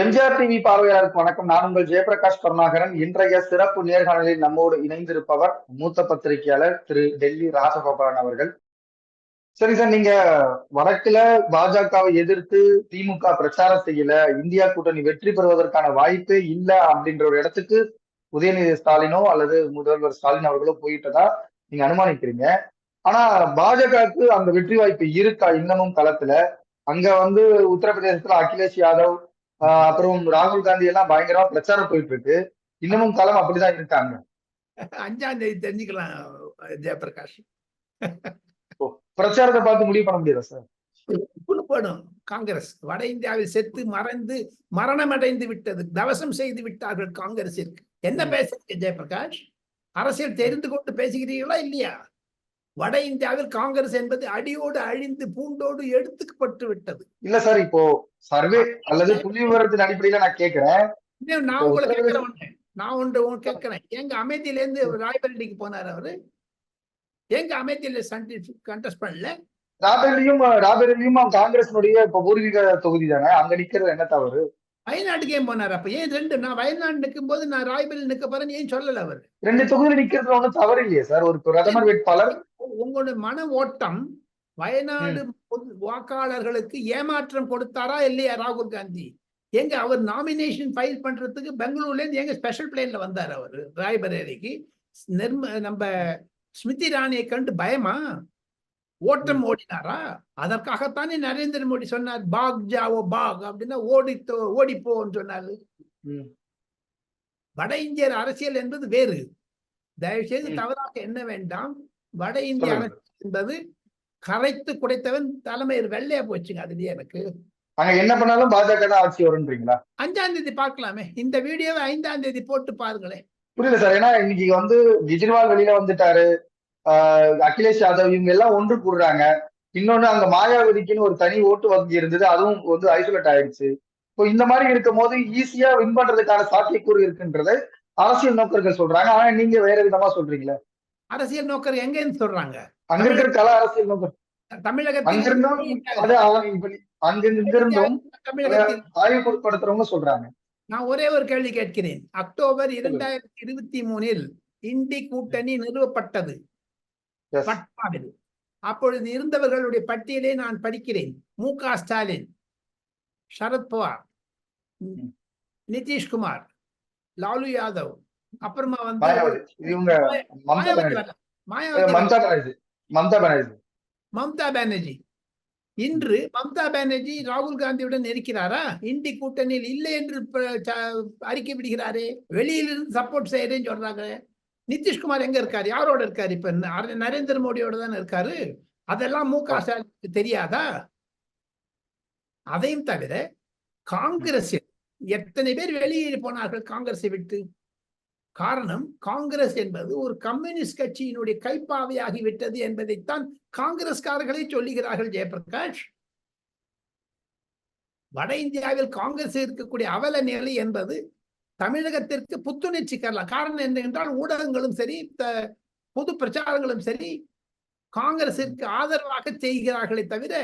MGR TV பார்வையாளருக்கு வணக்கம். நான் உங்கள் ஜெயபிரகாஷ் கருணாகரன். இன்றைய சிறப்பு நேர்காணலில் நம்மோடு இணைந்திருப்பவர் மூத்த பத்திரிகையாளர் திரு டெல்லி ராஜகோபாலன் அவர்கள். சரி சார் நீங்க வடக்குல பாஜகவை எதிர்த்து திமுக பிரச்சாரம் செய்யல இந்தியா கூட்டணி வெற்றி பெறுவதற்கான வாய்ப்பே இல்ல அப்படின்ற ஒரு இடத்துக்கு உதயநிதி ஸ்டாலினோ அல்லது முதல்வர் ஸ்டாலின் அவர்களோ போயிட்டதா நீங்க அனுமானிக்கிறீங்க? ஆனா பாஜகவுக்கு அந்த வெற்றி வாய்ப்பு இருக்கா இன்னமும் களத்துல? அங்க வந்து உத்தரப்பிரதேசத்துல அகிலேஷ் யாதவ் அப்புறம் ராகுல் காந்தி எல்லாம் பயங்கரமா பிரச்சாரம் போயிட்டு இருக்கு இன்னமும் களம் அப்படிதான் இருக்காங்க. அஞ்சாம் தேதி தெரிஞ்சுக்கலாம் ஜெயபிரகாஷ். பிரச்சாரத்தை பார்த்து முடிவு பண்ண முடியாதா சார்? புழுப்படும் காங்கிரஸ் வட இந்தியாவில் செத்து மறைந்து மரணம் அடைந்து விட்டது தவசம் செய்து விட்டார்கள் காங்கிரசிற்கு. என்ன. பேசுறீங்க ஜெயபிரகாஷ்? அரசியல் தெரிந்து கொண்டு பேசுகிறீர்களா இல்லையா? வட இந்தியாவில் காங்கிரஸ் என்பது அடியோடு அழிந்து பூண்டோடு எடுத்துக்கப்பட்டு விட்டது. இல்ல சார் இப்போ சர்வே அல்லது புள்ளி விவரத்தின் அடிப்படையில நான் கேக்குறேன். நான் உங்களை கேட்கிறேன். நான் ஒன்று கேட்கிறேன் எங்க அமைதியில இருந்து ராய்பரேலிக்கு போனார் அவரு. எங்க அமைதியில கண்டெஸ்ட் பண்ணல. ராபேலியும் ராபேலியும் காங்கிரசினுடைய இப்போ பூர்வீக தொகுதி தானே அங்க நிக்கிறது என்ன தவறு? வயநாட்டுக்கு ஏன் போனார் அப்ப. ஏன் ரெண்டு? நான் வயநாடு நிற்கும் போது நான் ராய்பரேலி நிக்க போறேன்னு ஏன் சொல்லல அவர்? ரெண்டு தொகுதியில் நிக்கிறதுல ஒண்ணும் தவறு இல்லையே சார். ஒரு பிரதமர் வேட்பாளர் உங்களுடைய மன ஓட்டம் வயநாடு வாக்காளர்களுக்கு ஏமாற்றம் கொடுத்தாரா இல்லையா ராகுல் காந்தி? எங்க அவர் நாமினேஷன் ஃபைல் பண்றதுக்கு பெங்களூர்ல இருந்து எங்க ஸ்பெஷல் பிளேன்ல வந்தார் அவர் ராய்பரேலிக்கு. நிர்ம நம்ம ஸ்மிருதி இராணியை கண்டு பயமா? ஓட்டம் ஓடினாரா? அதற்காகத்தானே நரேந்திர மோடி சொன்னார் பாக் ஜாவோ பாக் அப்படின்னா ஓடித்தோ ஓடிப்போன்னு சொன்னாரு. வட இந்தியர் அரசியல் என்பது வேறு. தயவு செய்து. தவறாக எண்ண வேண்டாம். வட இந்திய என்பது கரைத்து குடைத்தவன் தலைமையில் வெள்ளையா போச்சுங்க அதுலயே எனக்கு? அங்க என்ன பண்ணாலும் பாஜக தான் ஆட்சி வரும்ன்றீங்களா? அஞ்சாம் தேதி பார்க்கலாமே. இந்த வீடியோவை ஐந்தாம் தேதி போட்டு பாருங்களேன். புரியல சார். ஏன்னா இன்னைக்கு வந்து கெஜ்ரிவால் வெளியில வந்துட்டாரு. ஆஹ் அகிலேஷ் யாதவ் இவங்க எல்லாம் ஒன்று கூடுறாங்க. இன்னொன்னு அங்க மாயாவதிக்குன்னு ஒரு தனி ஓட்டு வங்கி இருந்தது. அதுவும் வந்து ஐசோலேட் ஆயிடுச்சு. இப்போ இந்த மாதிரி இருக்கும் போது ஈஸியா வின் பண்றதுக்கான சாத்தியக்கூறு இருக்குன்றதை அரசியல் நோக்கர்கள் சொல்றாங்க. ஆனா நீங்க வேற விதமா சொல்றீங்களே? அரசியல் நோக்கர் எங்க இருந்து சொல்றாங்க? அங்க இருக்கிற கல அரசியல் நோக்கர். தமிழகத்தில் சொல்றாங்க. நான் ஒரே ஒரு கேள்வி கேட்கிறேன். அக்டோபர் இரண்டாயிரத்தி இருபத்தி மூணில் இண்டி கூட்டணி நிறுவப்பட்டது. பட்னாவில் அப்பொழுது இருந்தவர்களுடைய பட்டியலை நான் படிக்கிறேன். மு க ஸ்டாலின் சரத்பவார். நிதிஷ்குமார் லாலு யாதவ் அப்புறமா வந்து இவங்க மம்தா பானர்ஜி. மம்தா மம்தா இன்று மம்தா பானர்ஜி ராகுல் காந்தியுடன் இருக்கிறாரா? இந்தி கூட்டணியில் இல்லை என்று அறிக்கை விடுகிறாரே. வெளியிலிருந்து சப்போர்ட் செய்யறேன்னு சொல்றாங்க. நிதிஷ்குமார் எங்க இருக்காரு? யாரோட இருக்காரு இப்ப? நர- நரேந்திர மோடியோட தானே இருக்காரு. அதெல்லாம் மு க ஸ்டாலினுக்கு தெரியாதா? அதையும் தவிர காங்கிரஸ் எத்தனை பேர் வெளியே போனார்கள் காங்கிரஸை விட்டு? காரணம் காங்கிரஸ் என்பது ஒரு கம்யூனிஸ்ட் கட்சியினுடைய கைப்பாவையாகி விட்டது என்பதைத்தான் காங்கிரஸ்காரர்களே சொல்லுகிறார்கள் ஜெயபிரகாஷ். வட இந்தியாவில் காங்கிரஸ் இருக்கக்கூடிய அவல நிலை என்பது தமிழகத்திற்கு புத்துணர்ச்சி கரலாம் காரணம் என்ன என்றால் ஊடகங்களும் சரி பொது பிரச்சாரங்களும் சரி காங்கிரசிற்கு ஆதரவாக செய்கிறார்களே தவிர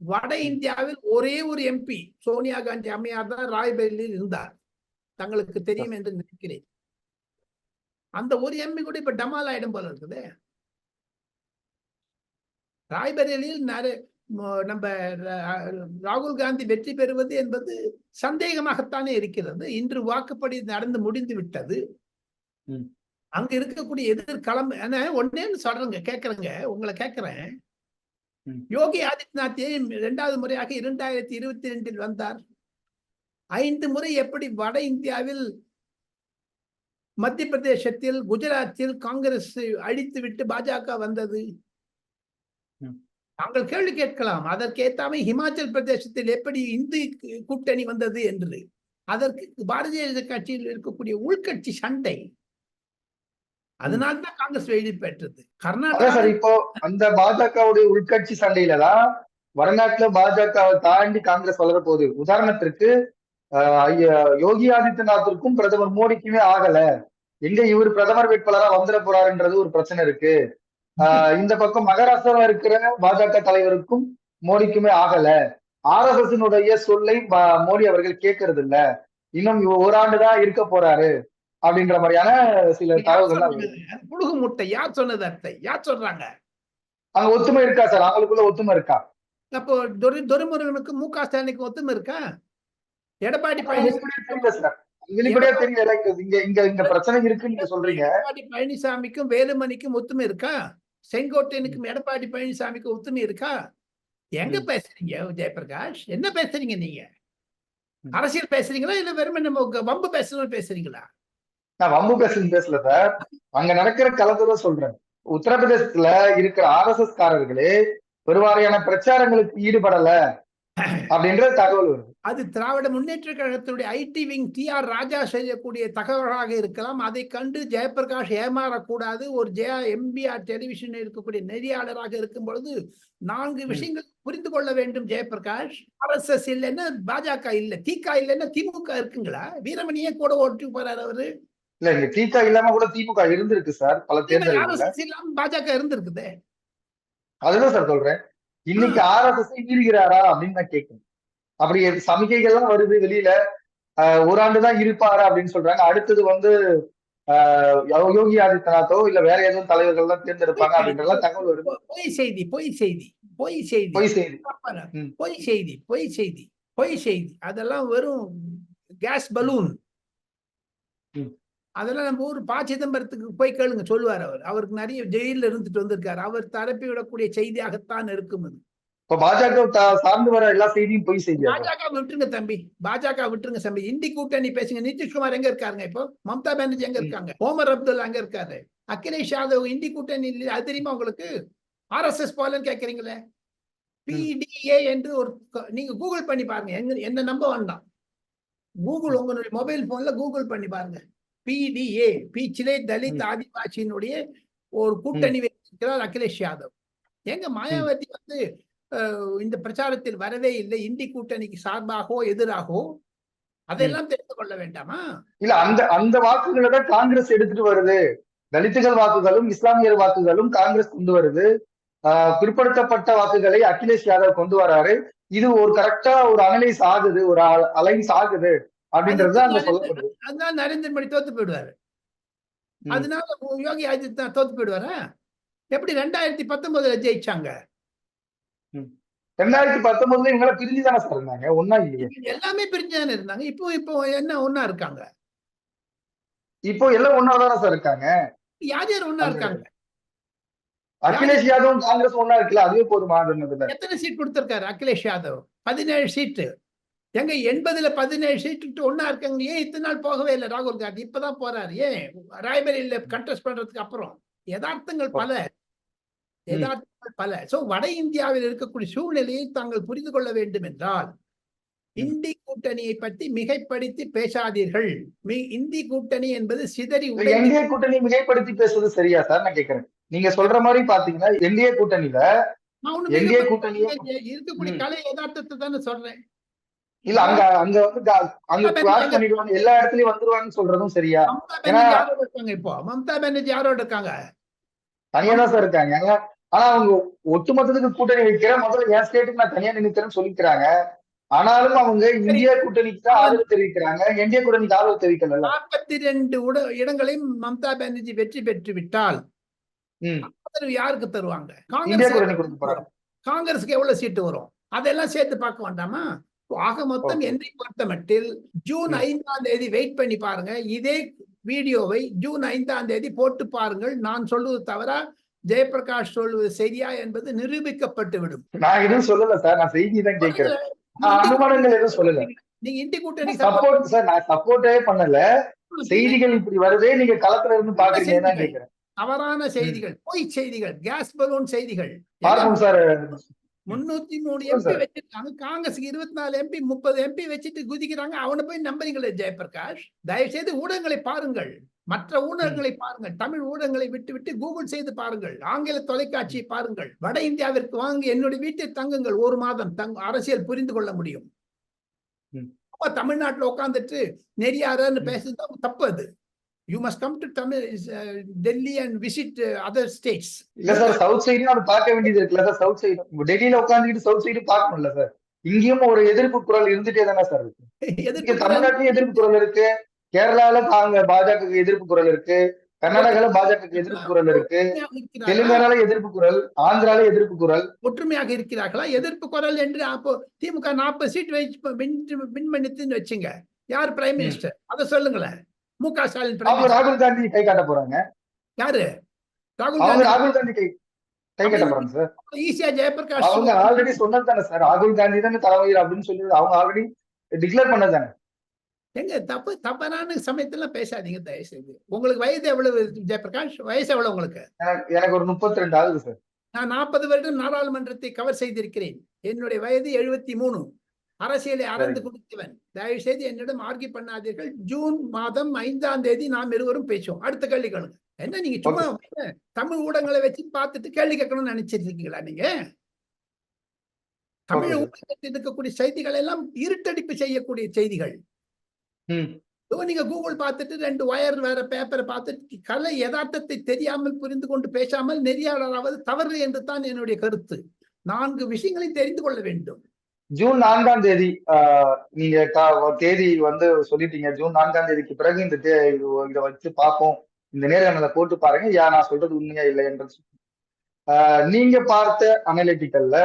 வட இந்தியாவில் ஒரே ஒரு எம்பி சோனியா காந்தி அம்மையார் தான் ராய்பரேலியில் இருந்தார். தங்களுக்கு தெரியும் என்று நினைக்கிறேன். அந்த ஒரு எம்பி கூட இப்ப டமால் ஆயிடும் போல இருக்குது. ராய்பரேலியில் நம்ம ராகுல் காந்தி வெற்றி பெறுவது என்பது சந்தேகமாகத்தானே இருக்கிறது. இன்று வாக்குப்படி நடந்து முடிந்து விட்டது. அங்க இருக்கக்கூடிய எதிர்களம் என்ன ஒன்னே சொல்றேங்க கேக்குறேங்க உங்களை கேக்குறேன். யோகி ஆதித்யநாத் இரண்டாவது முறையாக இரண்டாயிரத்தி இருபத்தி ரெண்டில் வந்தார். ஐந்து முறை எப்படி வட இந்தியாவில் மத்திய பிரதேசத்தில் குஜராத்தில் காங்கிரஸ் அழித்து விட்டு பாஜக வந்தது. தாங்கள் கேள்வி கேட்கலாம் அதற்கேத்தாமை ஹிமாச்சல் பிரதேசத்தில் எப்படி இந்து கூட்டணி வந்தது என்று. அதற்கு பாரதிய ஜனதா கட்சியில் இருக்கக்கூடிய உள்கட்சி சண்டை. அதனால்தான் காங்கிரஸ் வெற்றி பெற்றது. கர்நாடகா சார் இப்போ அந்த பாஜகவுடைய உள்கட்சி சண்டையில தான் வடநாட்டுல பாஜகவை தாண்டி காங்கிரஸ் வளர போகுது உதாரணத்திற்கு யோகி ஆதித்யநாத்திற்கும் பிரதமர் மோடிக்குமே ஆகல. எங்க இவர் பிரதமர் வேட்பாளரா வந்துட போறாருன்றது ஒரு பிரச்சனை இருக்கு. ஆஹ் இந்த பக்கம் மகாராஷ்டிரால இருக்கிற பாஜக தலைவருக்கும் மோடிக்குமே ஆகல. ஆர் எஸ் எஸ் சொல்லை மோடி அவர்கள் கேட்கறது இல்ல. இன்னும் ஒரு ஆண்டு தான் இருக்க போறாரு அப்படின்ற மாதிரியான சில? அது புழுகு முட்டை. யார் சொன்னது அத்தை? யார் சொல்றாங்க? அங்க ஒத்துமை இருக்கா சார்? அவங்களுக்குள்ள ஒத்துமை இருக்கா? அப்போ துரை துரைமுருகனுக்கு மு க ஸ்டாலினுக்கு ஒத்துமை இருக்கா? எடப்பாடி பழனிசாமிக்கும் வேலுமணிக்கும் ஒத்துமை இருக்கா? செங்கோட்டையனுக்கும் எடப்பாடி பழனிசாமிக்கும் ஒத்துமை இருக்கா? எங்க. பேசுறீங்க ஜெயபிரகாஷ்? என்ன பேசுறீங்க நீங்க. அரசியல் பேசுறீங்களா இல்ல வெறும் நம்ம வம்பு பேசணும்னு பேசுறீங்களா? நான் வம்பு பேசுன்னு பேசல சார். அங்க நடக்கிற கலந்துதான் சொல்றேன். உத்தரப்பிரதேசத்துல இருக்கிற ஆர் எஸ் எஸ் காரர்களே பெருவாரியான பிரச்சாரங்களுக்கு ஈடுபடல. அப்படின்ற தகவல் அது திராவிட முன்னேற்ற கழகத்துடைய IT wing T R Raja செய்யக்கூடிய தகவலாக இருக்கலாம். அதை கண்டு ஜெயபிரகாஷ் ஏமாறக்கூடாது. ஒரு ஜெயா எம்பிஆர் டெலிவிஷன் இருக்கக்கூடிய நெறியாளராக இருக்கும் பொழுது நான்கு. விஷயங்கள் புரிந்து கொள்ள வேண்டும் ஜெயபிரகாஷ் ஆர்எஸ்எஸ் இல்லைன்னா பாஜக இல்ல. திக இல்லைன்னா திமுக இருக்குங்களா? வீரமணியே கூட ஓட்டு போறாரு அவரு. இல்ல இங்க திக இல்லாம கூட திமுக இருந்திருக்கு சார். பல இல்லாம பாஜக இருந்திருக்குதே. அதுதான் சார் சொல்றேன். இன்னைக்கு ஆர் எஸ் எஸ் ஈடுகிறாரா அப்படின்னு நான் கேட்கணும். அப்படி சமிக்கைகள்லாம் வருது வெளியில. ஒரு ஆண்டு தான் இருப்பாரு அப்படின்னு சொல்றாங்க. அடுத்தது வந்து ஆஹ் யோகி ஆதித்யநாத்தோ இல்ல வேற எதுவும் தலைவர்கள் தான் தேர்ந்தெடுப்பாங்க அப்படின்றலாம் தகவல் வருது. பொய் செய்தி பொய் செய்தி பொய் செய்தி. பொய் செய்தி. பொய் செய்தி பொய் செய்தி பொய் செய்தி. அதெல்லாம் வெறும் கேஸ் பலூன். அதெல்லாம் நம்ம ஊர் ப சிதம்பரத்துக்கு போய் கேளுங்க சொல்லுவார் அவர். அவருக்கு நிறைய ஜெயில இருந்துட்டு வந்திருக்காரு. அவர் தரப்பி விடக்கூடிய செய்தியாகத்தான் இருக்கும் அது. இப்ப பாஜக சார்ந்து வர எல்லா செய்தியும் பொய் செய்தியா? சார்? பாஜக விட்டுருங்க தம்பி. பாஜக விட்டுருங்க தம்பி. இந்தி கூட்டணி பேசுங்க. நிதிஷ்குமார் எங்க இருக்காருங்க இப்போ? மம்தா பானர்ஜி எங்க. இருக்காங்க? ஓமர் அப்துல் அங்க இருக்காரு? அகிலேஷ் யாதவ் இந்தி கூட்டணி அது தெரியுமா உங்களுக்கு? ஆர்எஸ்எஸ் போலன்னு கேக்குறீங்களே? பிடிஏ என்று ஒரு நீங்க கூகுள் பண்ணி பாருங்க. எங்க என்ன நம்ப வேண்டாம் கூகுள் உங்களுடைய மொபைல் போன்ல கூகுள் பண்ணி பாருங்க. பிடிஏ பிச்சிலே தலித். ஆதிவாசியினுடைய ஒரு கூட்டணி வைத்திருக்கிறார் அகிலேஷ் யாதவ். எங்க மாயாவதி வந்து இந்த பிரச்சாரத்தில் வரவே இல்லை. இந்தி கூட்டணிக்கு சார்பாகவோ எதிராகவோ? அதெல்லாம் தெரிந்து கொள்ள வேண்டாமா? இல்ல அந்த அந்த வாக்குகளை தான் காங்கிரஸ் எடுத்துட்டு வருது. தலித்துகள் வாக்குகளும் இஸ்லாமியர் வாக்குகளும் காங்கிரஸ் கொண்டு வருது. ஆஹ் பிற்படுத்தப்பட்ட வாக்குகளை அகிலேஷ் யாதவ் கொண்டு வராரு. இது ஒரு கரெக்டா ஒரு அனலைஸ் ஆகுது ஒரு அலைன்ஸ் ஆகுது. அப்படின்றது அங்க சொல்லப்படுது அதனால நரேந்திர மோடி தோத்து போயிடுவாரு. அதனால யோகி ஆதித்யநாத் தோத்து போயிடுவாரா? எப்படி ரெண்டாயிரத்தி பத்தொன்பதுல ஜெயிச்சாங்க? ரெண்டாயிரத்தி பத்தொன்பதுல இவங்க பிரிஞ்சு தானே சார் இருந்தாங்க ஒன்னா இல்லையே. எல்லாமே பிரிஞ்சுதானே இருந்தாங்க இப்போ இப்போ என்ன ஒண்ணா இருக்காங்க? இப்போ எல்லாம் ஒன்னா தானே சார் இருக்காங்க. யார் யார் ஒண்ணா இருக்காங்க? அகிலேஷ் யாதவும் காங்கிரஸ் ஒன்னா இருக்குல்ல அதுவே போதுமா? எத்தனை சீட் கொடுத்திருக்காரு அகிலேஷ் யாதவ்? பதினேழு சீட்டு. எங்க எண்பதுல பதினேழு சீட்டு ஒண்ணா இருக்காங்க ஏன் இத்தனை நாள் போகவே இல்லை? ராகுல் காந்தி இப்பதான் போறாரு. ஏன்? ராய்பரேலியில கண்டெஸ்ட் பண்றதுக்கு அப்புறம். யதார்த்தங்கள் பல. யதார்த்தங்கள் பல. சோ வட இந்தியாவில் இருக்கக்கூடிய சூழ்நிலையை தாங்கள் புரிந்து கொள்ள வேண்டும் என்றால் இந்தி கூட்டணியை பற்றி மிகைப்படுத்தி பேசாதீர்கள். இந்தி கூட்டணி என்பது சிதறி என்டிஏ கூட்டணி மிகைப்படுத்தி பேசுறது சரியா சார்? நான் கேக்குறேன். நீங்க சொல்ற மாதிரி பாத்தீங்கன்னா என்டிஏ கூட்டணியில. இருக்கக்கூடிய. கலை யதார்த்தத்தை தானே சொல்றேன். இல்ல அங்க அங்க வந்து அங்க கிளாஸ் பண்ணிடுவாங்க. எல்லா இடத்துலயும் வந்துருவாங்கன்னு சொல்றதும் சரியா? ஏன்னா- இருக்காங்க இப்போ? மம்தா பானர்ஜி யாரோட இருக்காங்க? தனியா தான் சார் இருக்காங்க. ஆனா அவங்க ஒட்டுமொத்தத்துக்கு கூட்டணி வைக்கிற முதல்ல என் ஸ்டேட்டுக்கு நான் தனியா நினைக்கிறேன்னு சொல்லிக்கிறாங்க. ஆனாலும் அவங்க இந்திய கூட்டணிக்கு தான் ஆதரவு தெரிவிக்கிறாங்க. என்டிஏ கூட்டணிக்கு ஆதரவு தெரிவிக்கல நாற்பத்தி ரெண்டு உட இடங்களையும் மம்தா பானர்ஜி வெற்றி பெற்று விட்டால். ஆதரவு யாருக்கு தருவாங்க? இந்தியா காங்கிரஸ் காங்கிரஸுக்கு எவ்வளவு சீட்டு வரும்? அதெல்லாம் சேர்த்து பார்க்க வேண்டாமா? ஆக மொத்தம். என்னை பொறுத்த மட்டில் ஜூன். ஐந்தாம் தேதி வெயிட் பண்ணி பாருங்க. இதே வீடியோவை ஜூன் ஐந்தாம் தேதி போட்டு பாருங்கள். நான் சொல்லுவது தவிர ஜெயபிரகாஷ் சொல்வது சரியா என்பது நிரூபிக்கப்பட்டு விடும். நான் எதுவும் சொல்லல சார். நான் செய்தி தான் கேட்கிறேன். அனுமானங்கள் எதுவும் சொல்லல. நீங்க இந்தி கூட்டணி சப்போர்ட் சார் நான் சப்போர்ட்டே பண்ணல. செய்திகள் இப்படி வருதே நீங்க களத்துல இருந்து பாக்குறீங்கன்னு தான் கேக்குறேன் தவறான செய்திகள். பொய் செய்திகள். கேஸ் பலூன் செய்திகள். பார்ப்போம் சார். முன்னூத்தி மூணு எம்பி சார். வச்சிருக்காங்க. காங்கிரஸுக்கு இருபத்தி நாலு எம்பி முப்பது எம்பி வச்சுட்டு குதிக்கிறாங்க. அவனை போய் நம்புறீங்களே ஜெயபிரகாஷ்? தயவு செய்து ஊடகங்களை பாருங்கள். மற்ற ஊடகங்களை பாருங்கள். தமிழ் ஊடகங்களை விட்டு விட்டு கூகுள் செய்து பாருங்கள். ஆங்கில தொலைக்காட்சியை பாருங்கள். வட இந்தியாவிற்கு வாங்கி என்னுடைய வீட்டில் தங்குங்கள். ஒரு மாதம் தங் அரசியல் புரிந்து கொள்ள முடியும். தமிழ்நாட்டுல உட்காந்துட்டு நெறியாரன்னு பேசுறது தப்பு அது. You must come to Tamil Delhi and visit other states இல்ல சார் சவுத் சைடு அது பார்க்க வேண்டியது இருக்குல்ல சார் சவுத் சைடு டெல்லியில உட்காந்துக்கிட்டு சவுத் சைடு பார்க்கணும்ல சார் இங்கேயும் ஒரு எதிர்ப்பு குரல் இருந்துட்டே தானே சார் இருக்கு. தமிழ்நாட்டிலும் எதிர்ப்பு குரல் இருக்கு. கேரளால தாங்க பாஜக எதிர்ப்பு குரல் இருக்கு. கர்நாடகால பாஜக எதிர்ப்பு குரல் இருக்கு? தெலுங்கானால எதிர்ப்பு குரல் ஆந்திரால எதிர்ப்பு குரல். ஒற்றுமையாக இருக்கிறார்களா? எதிர்ப்பு குரல் என்று அப்போ திமுக நாற்பது சீட் வச்சு வின் பண்ணித்துன்னு வச்சுங்க. யார் பிரைம் மினிஸ்டர் அதை சொல்லுங்களேன். மு க ஸ்டாலின் ராகுல் காந்தி கை காட்ட போறாங்க. யாரு? ராகுல் காந்தி. ராகுல் காந்தி கை கை காட்ட போறாங்க சார். ஈஸியா ஜெயபிரகாஷ். அவங்க ஆல்ரெடி சொன்னது தானே சார். ராகுல் காந்தி தானே தலைவர் அப்படின்னு சொல்லி அவங்க ஆல்ரெடி டிக்ளேர் பண்ணது தானே. எங்க தப்பு தவறான சமயத்துல பேசாதீங்க தயவு செய்து உங்களுக்கு வயது எவ்வளவு ஜெயபிரகாஷ்? வயசு எவ்வளவு உங்களுக்கு? எனக்கு எனக்கு ஒரு முப்பத்தி ரெண்டு ஆகுது சார். நான் நாற்பது வருடம் நாடாளுமன்றத்தை கவர் செய்திருக்கிறேன். என்னுடைய வயது எழுபத்தி மூணு. அரசியலை அறந்து கொடுத்தவன் தயவு செய்து என்னிடம் ஆர்கி பண்ணாதீர்கள். ஜூன் மாதம் ஐந்தாம் தேதி நாம் இருவரும் பேசுவோம். அடுத்த கேள்வி கேளுங்க. என்ன நீங்க சும்மா தமிழ் ஊடகங்களை வச்சு பார்த்துட்டு கேள்வி கேட்கணும்னு நினைச்சிட்டு இருக்கீங்களா நீங்க? தமிழ். ஊடகத்தில் இருக்கக்கூடிய செய்திகள் எல்லாம் இருட்டடிப்பு செய்யக்கூடிய செய்திகள். நீங்க கூகுள் பார்த்துட்டு ரெண்டு ஒயர் வேற பேப்பரை பார்த்துட்டு கலை யதார்த்தத்தை தெரியாமல் புரிந்து கொண்டு பேசாமல் நெறியாளராவது தவறு என்று தான் என்னுடைய கருத்து. நான்கு விஷயங்களை தெரிந்து கொள்ள வேண்டும். ஜூன் நான்காம் தேதி ஆஹ், நீங்க தேதி வந்து சொல்லிட்டீங்க. ஜூன் நான்காம் தேதிக்கு பிறகு இந்த தே- இதை வச்சு பார்ப்போம். இந்த நேர்காணலை போட்டு பாருங்க. யா நான் சொல்றது உண்மையா இல்லை என்று ஆஹ், நீங்க பார்த்த அனலிட்டிக்கல்ல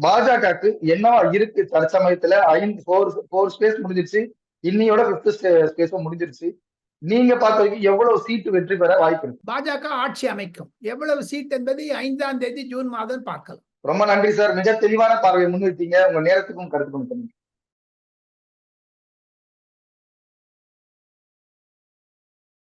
பாஜகவுக்கு என்னவா இருக்கு? தற்சமயத்துல ஐந்து ஃபோர் ஃபோர் ஸ்பேஸ் முடிஞ்சிருச்சு. இன்னையோட பிப்த் ஸ்பேஸும் முடிஞ்சிருச்சு. நீங்க பார்த்த வரைக்கும் எவ்வளவு சீட்டு வெற்றி பெற வாய்ப்பு இருக்கு? பாஜக ஆட்சி அமைக்கும். எவ்வளவு சீட் என்பது ஐந்தாம் தேதி ஜூன் மாதம் பார்க்கலாம். ரொம்ப நன்றி சார். மிக தெளிவான பார்வையை முன்வைத்தீங்க உங்க நேரத்துக்கும் கருத்துக்கும் நன்றி.